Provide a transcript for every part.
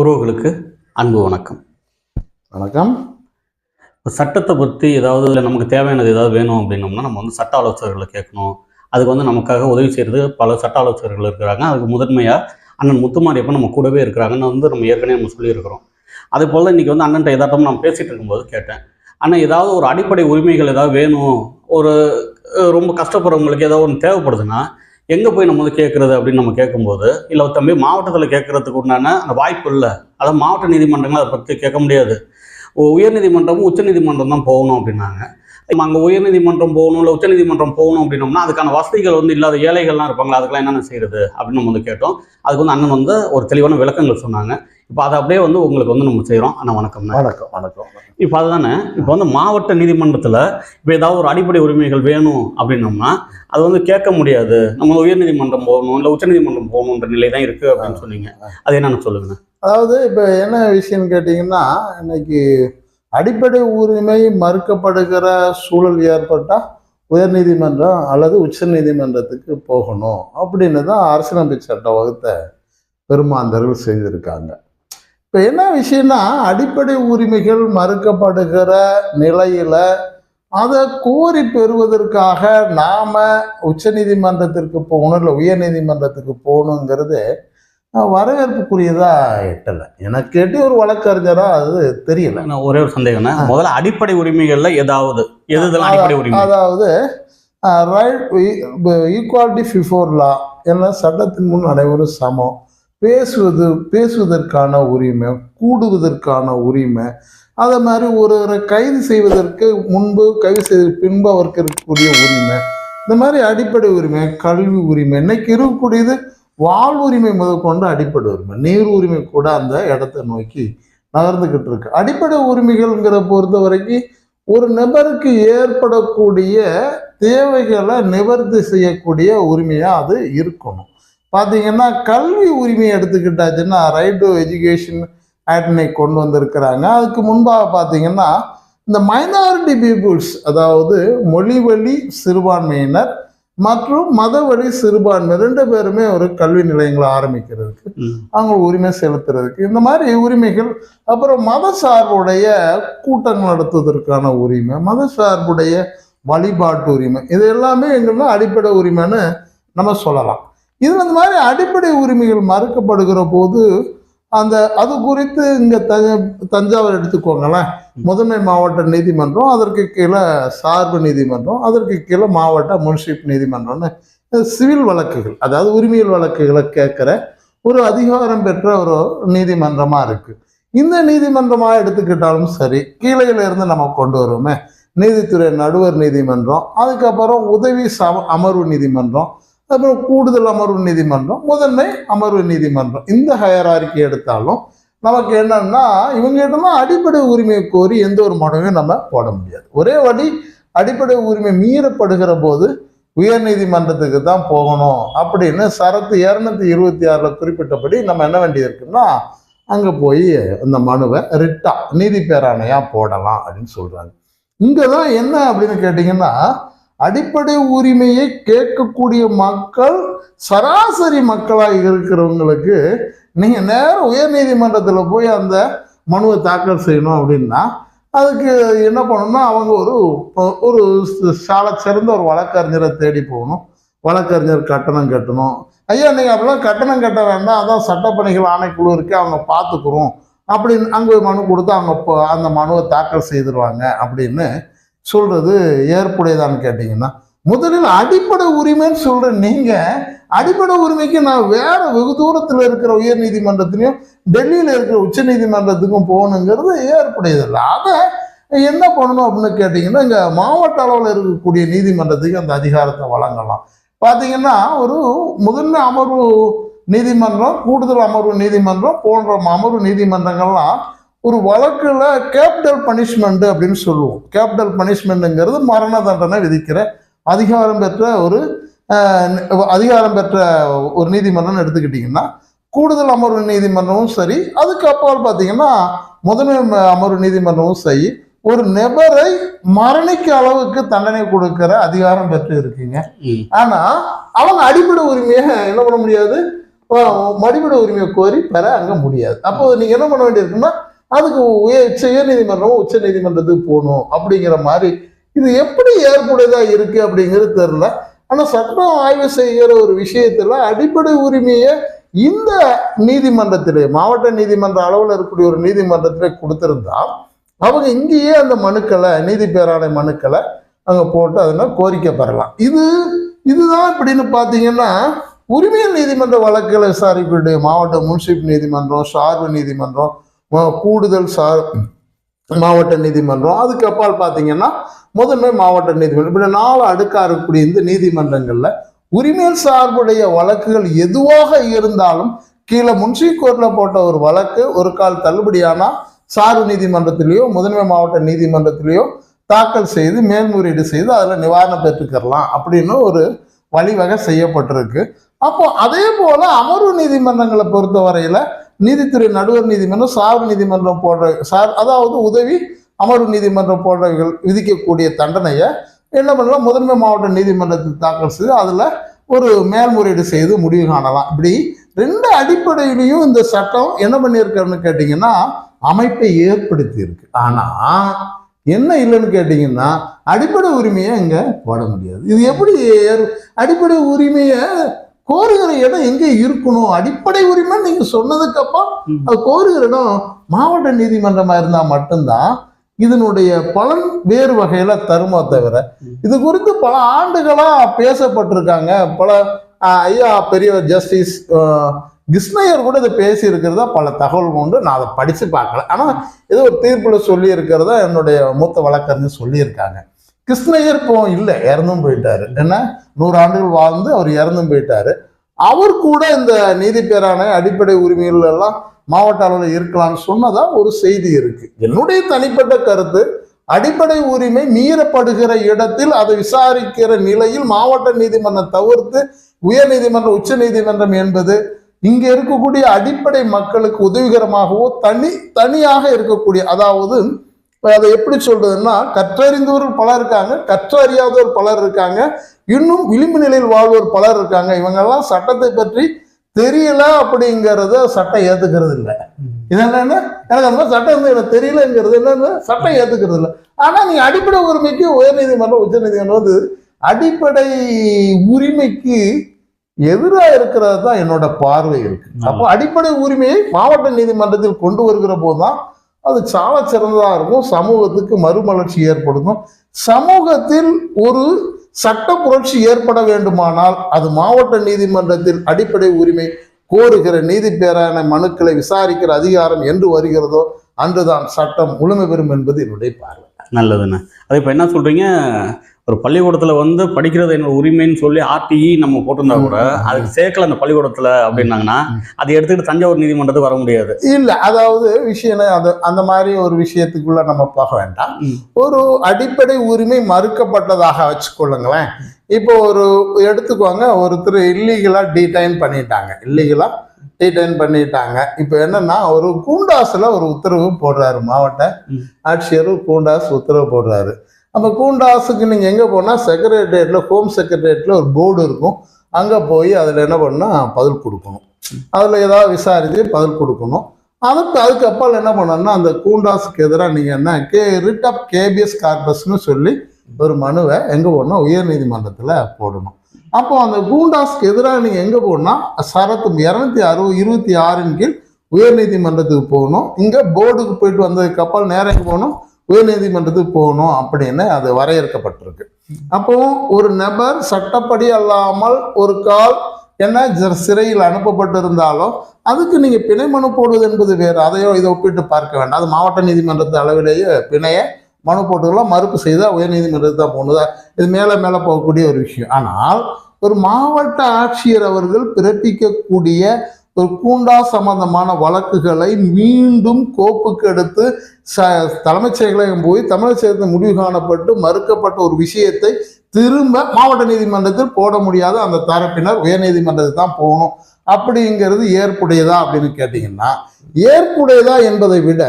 உறவுகளுக்கு அன்பு வணக்கம். வணக்கம். இப்போ சட்டத்தை பற்றி ஏதாவது இல்லை நமக்கு தேவையானது ஏதாவது வேணும் அப்படின்னோம்னா நம்ம வந்து சட்ட ஆலோசகர்களை கேட்கணும். அதுக்கு வந்து நமக்காக உதவி செய்கிறது பல சட்ட ஆலோசகர்கள் இருக்கிறாங்க. அதுக்கு முதன்மையாக அண்ணன் முத்துமாரியப்பன் நம்ம கூடவே இருக்கிறாங்கன்னு வந்து நம்ம ஏற்கனவே நம்ம சொல்லியிருக்கிறோம். அதே போல் இன்றைக்கி வந்து அண்ணன்ட்ட எதாட்டம் நான் பேசிகிட்டு இருக்கும்போது கேட்டேன். அண்ணன் ஏதாவது ஒரு அடிப்படை உரிமைகள் ஏதாவது வேணும்? ஒரு ரொம்ப கஷ்டப்படுறவங்களுக்கு ஏதாவது ஒன்று தேவைப்படுதுன்னா எங்கே போய் நம்ம வந்து கேட்குறது அப்படின்னு நம்ம கேட்கும்போது இல்லை தம்பி மாவட்டத்தில் கேட்குறதுக்கு உண்டான அந்த வாய்ப்பு இல்லை. அதாவது மாவட்ட நீதிமன்றங்கள் அதை பற்றி கேட்க முடியாது. உயர்நீதிமன்றமும் உச்சநீதிமன்றம் தான் போகணும் அப்படின்னாங்க. அங்கே உயர்நீதிமன்றம் போகணும் இல்லை உச்சநீதிமன்றம் போகணும் அப்படின்னோம்னா அதுக்கான வசதிகள் வந்து இல்லாத ஏழைகள்லாம் இருப்பாங்களா அதுக்கெல்லாம் என்னென்ன செய்யறது அப்படின்னு நம்ம வந்து கேட்டோம். அதுக்கு வந்து அண்ணன் வந்து ஒரு தெளிவான விளக்கங்கள் சொன்னாங்க. இப்போ அதை அப்படியே வந்து உங்களுக்கு வந்து நம்ம செய்கிறோம் அண்ணா வணக்கம் வணக்கம் வணக்கம் இப்போ அதுதானே இப்போ வந்து மாவட்ட நீதிமன்றத்தில் இப்போ ஏதாவது ஒரு அடிப்படை உரிமைகள் வேணும் அப்படின்னோம்னா அது வந்து கேட்க முடியாது. நம்ம உயர்நீதிமன்றம் போகணும் இல்லை உச்சநீதிமன்றம் போகணுன்ற நிலை தான் இருக்குது அப்படின்னு சொன்னீங்க. அது என்னன்னு சொல்லுங்க அதாவது இப்போ என்ன விஷயம்னு கேட்டிங்கன்னா இன்னைக்கு அடிப்படை உரிமை மறுக்கப்படுகிற சூழல் ஏற்பட்டால் உயர்நீதிமன்றம் அல்லது உச்ச நீதிமன்றத்துக்கு போகணும் அப்படின்னு தான் அரசியலமைப்பு சட்டம் வகுத்த பெருமாந்தர்கள் செய்திருக்காங்க. இப்போ என்ன விஷயம்னா அடிப்படை உரிமைகள் மறுக்கப்படுகிற நிலையில் அதை கோரி பெறுவதற்காக நாம உச்சநீதிமன்றத்திற்கு போகணும் இல்லை உயர்நீதிமன்றத்துக்கு போகணுங்கிறது அஹ், வரவேற்புக்குரியதா எட்டலை. எனக்கு கேட்டு ஒரு வழக்கறிஞரா அது தெரியல. நான் ஒரே ஒரு சந்தேகம்னா முதல்ல அடிப்படை உரிமைகள்ல ஏதாவது எது இதெல்லாம் அடிப்படை உரிமை? அதாவது ரைட் ஈக்குவாலிட்டி பிஃபோர் லா என்ன சட்டத்தின் முன் அனைவரும் சமம். பேசுவது பேசுவதற்கான உரிமை கூடுவதற்கான உரிமை. அதே மாதிரி ஒருவரை கைது செய்வதற்கு முன்பு கைது செய்த பின்பு அவருக்கு இருக்கக்கூடிய உரிமை. இந்த மாதிரி அடிப்படை உரிமை கல்வி உரிமை. இன்னைக்கு இருக்கக்கூடியது வாழ்வுரிமை முதற்கொண்டு அடிப்படை உரிமை நீர் உரிமை கூட அந்த இடத்தை நோக்கி நகர்ந்துக்கிட்டு இருக்கு. அடிப்படை உரிமைகள்ங்கிற பொறுத்த வரைக்கும் ஒரு நபருக்கு ஏற்படக்கூடிய தேவைகளை நிவர்த்தி செய்யக்கூடிய உரிமையாக அது இருக்கணும். பார்த்தீங்கன்னா கல்வி உரிமையை எடுத்துக்கிட்டாச்சுன்னா ரைட் டு எஜுகேஷன் ஆக்டினை கொண்டு வந்திருக்கிறாங்க. அதுக்கு முன்பாக பார்த்தீங்கன்னா இந்த மைனாரிட்டி பீப்புள்ஸ் அதாவது மொழி வழி சிறுபான்மையினர் மற்றும் மத வழி சிறுபான்மை ரெண்டு பேருமே ஒரு கல்வி நிலையங்களை ஆரம்பிக்கிறதுக்கு. அவங்க உரிமை செலுத்துறதுக்கு இந்த மாதிரி உரிமைகள் அப்புறம் மத சார்புடைய கூட்டங்கள் நடத்துவதற்கான உரிமை மத சார்புடைய வழிபாட்டு உரிமை இது எல்லாமே எங்கன்னா அடிப்படை உரிமைன்னு நம்ம சொல்லலாம் இது இந்த மாதிரி அடிப்படை உரிமைகள் மறுக்கப்படுகிற போது அந்த அது குறித்து இங்கே த தஞ்சாவூர் எடுத்துக்கோங்களேன். முதன்மை மாவட்ட நீதிமன்றம் அதற்கு கீழே சார்பு நீதிமன்றம் அதற்கு கீழே மாவட்ட முன்சிப் நீதிமன்றம்னு சிவில் வழக்குகள் அதாவது உரிமையல் வழக்குகளை கேட்குற ஒரு அதிகாரம் பெற்ற ஒரு நீதிமன்றமாக இருக்குது இந்த நீதிமன்றமாக எடுத்துக்கிட்டாலும் சரி கீழையிலேருந்து நம்ம கொண்டு வருவோமே. நீதித்துறை நடுவர் நீதிமன்றம் அதுக்கப்புறம் உதவி சம அமர்வு நீதிமன்றம் அப்புறம் கூடுதல் அமர்வு நீதிமன்றம் முதன்மை அமர்வு நீதிமன்றம். இந்த ஹயரார்கி எடுத்தாலும் நமக்கு என்னன்னா இவங்க கிட்டலாம் அடிப்படை உரிமையை கோரி எந்த ஒரு மனுவையும் நம்ம போட முடியாது. ஒரே வழி அடிப்படை உரிமை மீறப்படுகிற போது உயர்நீதிமன்றத்துக்கு தான் போகணும் அப்படின்னு சரத்து இரநூத்தி இருபத்தி ஆறில் குறிப்பிட்டபடி நம்ம என்ன வேண்டியது இருக்குன்னா அங்கே போய் அந்த மனுவை ரிட்டா நீதி பேராணையாக போடலாம் அப்படின்னு சொல்கிறாங்க இங்கே தான் என்ன அப்படின்னு கேட்டிங்கன்னா அடிப்படை உரிமையை கேட்கக்கூடிய மக்கள் சராசரி மக்களாக இருக்கிறவங்களுக்கு நீங்கள் நேரம் உயர்நீதிமன்றத்தில் போய் அந்த மனுவை தாக்கல் செய்யணும் அப்படின்னா அதுக்கு என்ன பண்ணணும்னா அவங்க ஒரு ஒரு சால சிறந்த ஒரு வழக்கறிஞரை தேடி போகணும். வழக்கறிஞர் கட்டணம் கட்டணும். ஐயா நீங்கள் அப்படிலாம் கட்டணம் கட்ட வேண்டாம். அதான் சட்டப்பணிகள் ஆணைக்குழு இருக்கு. அவங்க பார்த்துக்குறோம் அப்படின்னு அங்கே மனு கொடுத்து அவங்க இப்போ அந்த மனுவை தாக்கல் செய்திருவாங்க அப்படின்னு சொல்றது ஏற்புடையதான்னு கேட்டிங்கன்னா முதலில் அடிப்படை உரிமைன்னு சொல்ற நீங்க அடிப்படை உரிமைக்கு நான் வேற வெகு தூரத்தில் இருக்கிற உயர் நீதிமன்றத்திலையும் டெல்லியில் இருக்கிற உச்ச நீதிமன்றத்துக்கும் போகணுங்கிறது ஏற்புடையதில்லை. அதை என்ன பண்ணணும் அப்படின்னு கேட்டிங்கன்னா இங்கே மாவட்ட அளவில் இருக்கக்கூடிய நீதிமன்றத்துக்கு அந்த அதிகாரத்தை வழங்கலாம். பார்த்தீங்கன்னா ஒரு முதன்மை அமர்வு நீதிமன்றம் கூடுதல் அமர்வு நீதிமன்றம் போன்ற அமர்வு நீதிமன்றங்கள்லாம் ஒரு வழக்குல கேபிட்டல் பனிஷ்மெண்ட் அப்படின்னு சொல்லுவோம். கேபிட்டல் பனிஷ்மெண்ட்டுங்கிறது மரண தண்டனை விதிக்கிற அதிகாரம் பெற்ற ஒரு அதிகாரம் பெற்ற ஒரு நீதிமன்றம்னு எடுத்துக்கிட்டிங்கன்னா கூடுதல் அமர்வு நீதிமன்றமும் சரி அதுக்கு அப்பால் பார்த்தீங்கன்னா முதன்மை அமர்வு நீதிமன்றமும் சரி ஒரு நபரை மரணிக்க அளவுக்கு தண்டனை கொடுக்கிற அதிகாரம் பெற்று இருக்கீங்க. ம். ஆனா அவங்க அடிப்படை உரிமையை என்ன பண்ண முடியாது? அஹ், மடிபிட உரிமையை கோரி பெற அங்க முடியாது. அப்போ நீங்க என்ன பண்ண வேண்டியிருக்குன்னா அதுக்கு உயர் உச்ச உயர்நீதிமன்றமும் உச்ச நீதிமன்றத்துக்கு போகணும் அப்படிங்கிற மாதிரி இது எப்படி ஏற்புடையதா இருக்கு அப்படிங்கிறது தெரியல. ஆனா சட்டம் ஆய்வு செய்கிற ஒரு விஷயத்துல அடிப்படை உரிமையை இந்த நீதிமன்றத்திலே மாவட்ட நீதிமன்ற அளவில் இருக்கக்கூடிய ஒரு நீதிமன்றத்திலே கொடுத்திருந்தா அவங்க இங்கேயே அந்த மனுக்களை நீதி பேராணை மனுக்களை அங்கே போட்டு அதனால் கோரிக்கை பெறலாம். இது இதுதான் இப்படின்னு பார்த்தீங்கன்னா உரிமையல் நீதிமன்ற வழக்குகளை விசாரிக்கக்கூடிய மாவட்ட முன்சிப் நீதிமன்றம் சார்பு நீதிமன்றம் கூடுதல் சார் மாவட்ட நீதிமன்றம். அதுக்கு அப்பால் பார்த்தீங்கன்னா முதன்மை மாவட்ட நீதிமன்றம். இப்படி நாலு அடுக்கா இருக்கக்கூடிய இந்த நீதிமன்றங்களில் உரிமையல் சார்புடைய வழக்குகள் எதுவாக இருந்தாலும் கீழே முன்சி கோர்ட்ல போட்ட ஒரு வழக்கு ஒரு கால் தள்ளுபடியானா சார்பு நீதிமன்றத்திலேயோ முதன்மை மாவட்ட நீதிமன்றத்திலேயோ தாக்கல் செய்து மேல்முறையீடு செய்து அதில் நிவாரணம் பெற்றுக்கரலாம் அப்படின்னு ஒரு வழிவகை செய்யப்பட்டிருக்கு. அப்போ அதே போல அமர்வு நீதிமன்றங்களை பொறுத்தவரையில நீதித்துறை நடுவர் நீதிமன்றம் சார் நீதிமன்றம் போன்ற சார் அதாவது உதவி அமர்வு நீதிமன்றம் போன்றவைகள் விதிக்கக்கூடிய தண்டனையை என்ன பண்ணலாம்? முதன்மை மாவட்ட நீதிமன்றத்தில் தாக்கல் செய்து அதில் ஒரு மேல்முறையீடு செய்து முடிவு காணலாம். இப்படி ரெண்டு அடிப்படையிலையும் இந்த சட்டம் என்ன பண்ணியிருக்காருன்னு கேட்டிங்கன்னா அமைப்பை ஏற்படுத்தி இருக்கு ஆனால் என்ன இல்லைன்னு கேட்டிங்கன்னா அடிப்படை உரிமையை இங்கே போட முடியாது. இது எப்படி அடிப்படை உரிமையை கோருகிற இடம் எங்கே இருக்கணும்? அடிப்படை உரிமை நீங்க சொன்னதுக்கு அப்புறம் ம். அது கோருகிற இடம் மாவட்ட நீதிமன்றமா இருந்தா மட்டும்தான் இதனுடைய பலன் வேறு வகையில தருமா தவிர. இது குறித்து பல ஆண்டுகளா பேசப்பட்டிருக்காங்க. பல ஐயா பெரிய ஜஸ்டிஸ் கிருஷ்ணயர் கூட இதை பேசி இருக்கிறதா பல தகவல் உண்டு. நான் அதை படிச்சு பார்க்கல. ஆனா ஏதோ ஒரு தீர்ப்புல சொல்லி இருக்கிறதா என்னுடைய மூத்த வழக்கறிஞர் சொல்லியிருக்காங்க. கிருஷ்ணயர் இப்போ இல்லை இறந்தும் போயிட்டாரு. என்ன? நூறு ஆண்டுகள் வாழ்ந்து அவர் இறந்தும் போயிட்டாரு. அவர் கூட இந்த நீதி பேராணை அடிப்படை உரிமைகள் எல்லாம் மாவட்ட அளவில் இருக்கலாம்னு சொன்னதா ஒரு செய்தி இருக்கு. என்னுடைய தனிப்பட்ட கருத்து அடிப்படை உரிமை மீறப்படுகிற இடத்தில் அதை விசாரிக்கிற நிலையில் மாவட்ட நீதிமன்றம் தவிர்த்து உயர் நீதிமன்றம் உச்ச நீதிமன்றம் என்பது இங்க இருக்கக்கூடிய அடிப்படை மக்களுக்கு உதவிகரமாகவோ தனி தனியாக இருக்கக்கூடிய அதாவது அதை எப்படி சொல்றதுன்னா கற்றறிந்தவர்கள் பலர் இருக்காங்க கற்றறியாதவர் பலர் இருக்காங்க இன்னும் விளிம்பு நிலையில் வாழ்வோர் பலர் இருக்காங்க. இவங்கெல்லாம் சட்டத்தை பற்றி தெரியல அப்படிங்கறத சட்டம் ஏத்துக்கிறது இல்லை. இது என்னன்னா? எனக்கு அந்த சட்டம் வந்து எனக்கு தெரியலங்கிறது என்னன்னு? சட்டம் ஏத்துக்கிறது இல்லை. ஆனா நீங்க அடிப்படை உரிமைக்கு உயர்நீதிமன்றம் உச்சநீதிமன்றம் வந்து அடிப்படை உரிமைக்கு எதிராக இருக்கிறது தான் என்னோட பார்வை இருக்கு. அப்போ அடிப்படை உரிமையை மாவட்ட நீதிமன்றத்தில் கொண்டு வருகிற போதுதான் அது சால சிறந்ததாக இருக்கும். சமூகத்துக்கு மறுமலர்ச்சி ஏற்படுத்தும். சமூகத்தில் ஒரு சட்ட புரட்சி ஏற்பட வேண்டுமானால் அது மாவட்ட நீதிமன்றத்தில் அடிப்படை உரிமை கோருகிற நீதி பேரான மனுக்களை விசாரிக்கிற அதிகாரம் என்று வருகிறதோ அன்றுதான் சட்டம் முழுமை பெறும் என்பது என்னுடைய பார்வை. நல்லதுண்ணா. அது இப்போ என்ன சொல்றீங்க? ஒரு பள்ளிக்கூடத்தில் வந்து படிக்கிறது என்னோட உரிமைன்னு சொல்லி ஆர்டிஇ நம்ம போட்டிருந்தா கூட அதுக்கு சேர்க்கல அந்த பள்ளிக்கூடத்தில் அப்படின்னாங்கன்னா அதை எடுத்துக்கிட்டு தஞ்சாவூர் நீதிமன்றத்துக்கு வர முடியாது. இல்ல அதாவது விஷயம் அது அந்த மாதிரி ஒரு விஷயத்துக்குள்ள நம்ம போக வேண்டாம். ஒரு அடிப்படை உரிமை மறுக்கப்பட்டதாக வச்சுக்கொள்ளுங்களேன். இப்போ ஒரு எடுத்துக்கோங்க ஒருத்தர் இல்லீகலா டீடைன் பண்ணிட்டாங்க. இல்லீகலா டீடைன் பண்ணிட்டாங்க. இப்போ என்னன்னா ஒரு கூண்டாஸ்ல ஒரு உத்தரவு போடுறாரு மாவட்ட. ஆட்சியர் கூண்டாஸ் உத்தரவு போடுறாரு. அப்போ கூண்டாஸுக்கு நீங்கள் எங்கே போனால் செக்ரட்டரியேட்டில் ஹோம் செக்ரட்டரியேட்டில் ஒரு போர்டு இருக்கும். அங்கே போய் அதில் என்ன பண்ணால் பதில் கொடுக்கணும். அதில் ஏதாவது விசாரித்து பதில் கொடுக்கணும். அதுக்கு அதுக்கு அப்பால் என்ன பண்ணணும்னா அந்த கூண்டாஸுக்கு எதிராக நீங்கள் என்ன கே ரிட் ஆஃப் கேபிஎஸ் கார்பஸ்னு சொல்லி ஒரு மனுவை எங்கே போடணும்? உயர்நீதிமன்றத்தில் போடணும். அப்போ அந்த கூண்டாஸ்க்கு எதிராக நீங்கள் எங்கே போடணும் சரத்து இரநூத்தி அறுபது இருபத்தி ஆறின் கீழ் உயர்நீதிமன்றத்துக்கு போகணும். இங்கே போர்டுக்கு போயிட்டு வந்ததுக்கு அப்பால் நேரம் எங்கே போகணும்? உயர்நீதிமன்றத்துக்கு போகணும் அப்படின்னு அது வரையறுக்கப்பட்டிருக்கு. அப்போ ஒரு நபர் சட்டப்படி அல்லாமல் ஒரு கால் என்ன சிறையில் அனுப்பப்பட்டிருந்தாலும் அதுக்கு நீங்கள் பிணை மனு போடுவது என்பது வேறு. அதையோ இதை ஒப்பிட்டு பார்க்க வேண்டாம். அது மாவட்ட நீதிமன்றத்து அளவிலேயே பிணையை மனு போட்டுக்கலாம் மறுப்பு செய்தால் உயர்நீதிமன்றத்து தான் போகணுதா இது மேலே மேலே போகக்கூடிய ஒரு விஷயம். ஆனால் ஒரு மாவட்ட ஆட்சியர் அவர்கள் பிறப்பிக்கக்கூடிய ஒரு கூண்டா சம்பந்தமான வழக்குகளை மீண்டும் கோப்புக்கு எடுத்து ச தலைமைச் செயலகம் போய் தமிழக சேர்த்து முடிவு காணப்பட்டு மறுக்கப்பட்ட ஒரு விஷயத்தை திரும்ப மாவட்ட நீதிமன்றத்தில் போட முடியாத அந்த தரப்பினர் உயர்நீதிமன்றத்துக்கு தான் போகணும். அப்படிங்கிறது ஏற்புடையதா அப்படின்னு கேட்டிங்கன்னா ஏற்புடையதா என்பதை விட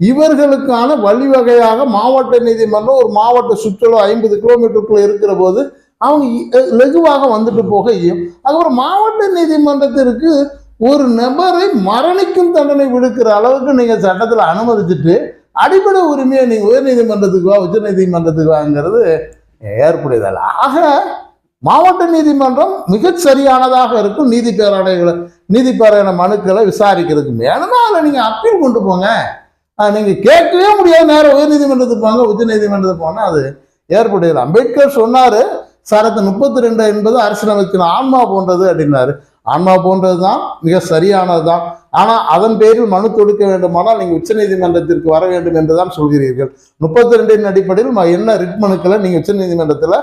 இவர்களுக்கான வழிவகையாக மாவட்ட நீதிமன்றம் ஒரு மாவட்ட சுற்றுலா ஐம்பது கிலோமீட்டருக்குள்ள இருக்கிற போது அவங்க லெகுவாக லகுவாக வந்துட்டு போக அதுக்கப்புறம் மாவட்ட நீதிமன்றத்திற்கு ஒரு நபரை மரணிக்கும் தண்டனை விடுக்கிற அளவுக்கு நீங்கள் சட்டத்தில் அனுமதிச்சுட்டு அடிப்படை உரிமையை நீங்கள் உயர்நீதிமன்றத்துக்கு வா உச்ச நீதிமன்றத்துக்கு வாங்கிறது ஏற்புடையதல்ல. ஆக மாவட்ட நீதிமன்றம் மிகச் சரியானதாக இருக்கும் நீதி பேராணைகளை நீதி பேராயண மனுக்களை விசாரிக்கிறதுக்கு. வேணும்னா அதில் நீங்கள் அப்பீல் கொண்டு போங்க. நீங்கள் கேட்கவே முடியாது. நேரம் உயர்நீதிமன்றத்துக்கு போங்க உச்ச நீதிமன்றத்துக்கு போனால் அது ஏற்புடையது அம்பேத்கர் சொன்னார் சரத்து முப்பத்தி ரெண்டு என்பது அரசியலமைப்பின் ஆன்மா போன்றது அப்படின்னாரு. ஆன்மா போன்றது தான் மிக சரியானது தான் ஆனால் அதன் பேரில் மனு தொடுக்க வேண்டுமானால் நீங்கள் உச்சநீதிமன்றத்திற்கு வர வேண்டும் என்று தான் சொல்கிறீர்கள். முப்பத்தி ரெண்டின் அடிப்படையில் என்ன ரிட் மனுக்களை நீங்கள் உச்சநீதிமன்றத்தில்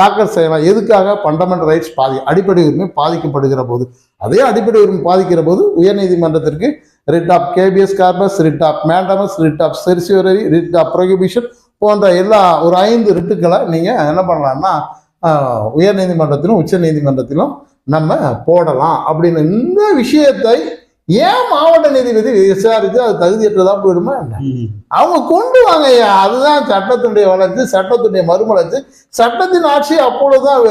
தாக்கல் செய்யலாம்? எதுக்காக? ஃபண்டமெண்டல் ரைட்ஸ் பாதி அடிப்படை உரிமை பாதிக்கப்படுகிற போது. அதே அடிப்படை உரிமை பாதிக்கிற போது உயர்நீதிமன்றத்திற்கு writ of habeas corpus writ of mandamus writ of certiorari writ of prohibition போன்ற எல்லா ஒரு ஐந்து ரிட்டுக்களை நீங்கள் என்ன பண்ணலாம்னா உயர்நீதிமன்றத்திலும் உச்ச நீதிமன்றத்திலும் நம்ம போடலாம் அப்படின்னு இந்த விஷயத்தை ஏன் மாவட்ட நீதிபதி விசாரித்து அது தகுதியற்றதா போயிடுமா. அவங்க கொண்டு வாங்க அதுதான் சட்டத்தினுடைய வளர்ச்சி சட்டத்தினுடைய மறுமலர்ச்சி. சட்டத்தின் ஆட்சி அப்பொழுதுதான்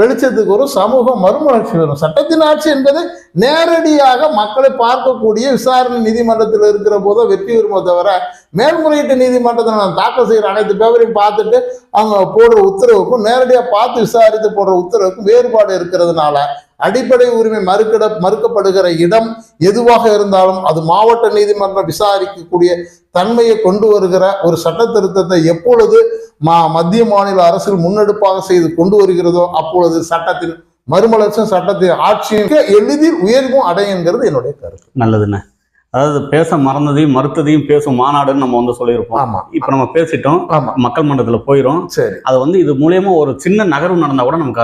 வெளிச்சத்துக்கு வரும் சமூக மறுமலர்ச்சி வரும். சட்டத்தின் ஆட்சி என்பது நேரடியாக மக்களை பார்க்கக்கூடிய விசாரணை நீதிமன்றத்தில் இருக்கிற போது வெற்றி வருமோ தவிர மேல்முறையீட்டு நீதிமன்றத்தில் நான் தாக்கல் செய்கிற அனைத்து பேப்பரையும் பார்த்துட்டு அவங்க போடுற உத்தரவுக்கும் நேரடியாக பார்த்து விசாரித்து போடுற உத்தரவுக்கும் வேறுபாடு இருக்கிறதுனால அடிப்படை உரிமை மறுக்கிட மறுக்கப்படுகிற இடம் எதுவாக இருந்தாலும் அது மாவட்ட நீதிமன்றம் விசாரிக்கக்கூடிய தன்மையை கொண்டு வருகிற ஒரு சட்ட திருத்தத்தை எப்பொழுது மா மத்திய மாநில அரசுகள் முன்னெடுப்பாக செய்து கொண்டு வருகிறதோ அப்பொழுது சட்டத்தின் மறுமலர்ச்சியும் சட்டத்தின் ஆட்சியும் எளிதில் உயர்வும் அடையுங்கிறது என்னுடைய கருத்து. நல்லதுண்ணே. அதாவது பேச மறந்ததையும் மறுத்ததையும் பேசும் மாநாடுன்னு நம்ம வந்து சொல்லியிருப்போம். ஆமா. இப்போ நம்ம பேசிட்டோம். மக்கள் மன்றத்தில் போயிடும் சரி. அது வந்து இது மூலியமா ஒரு சின்ன நகர்வு நடந்தா கூட நமக்கு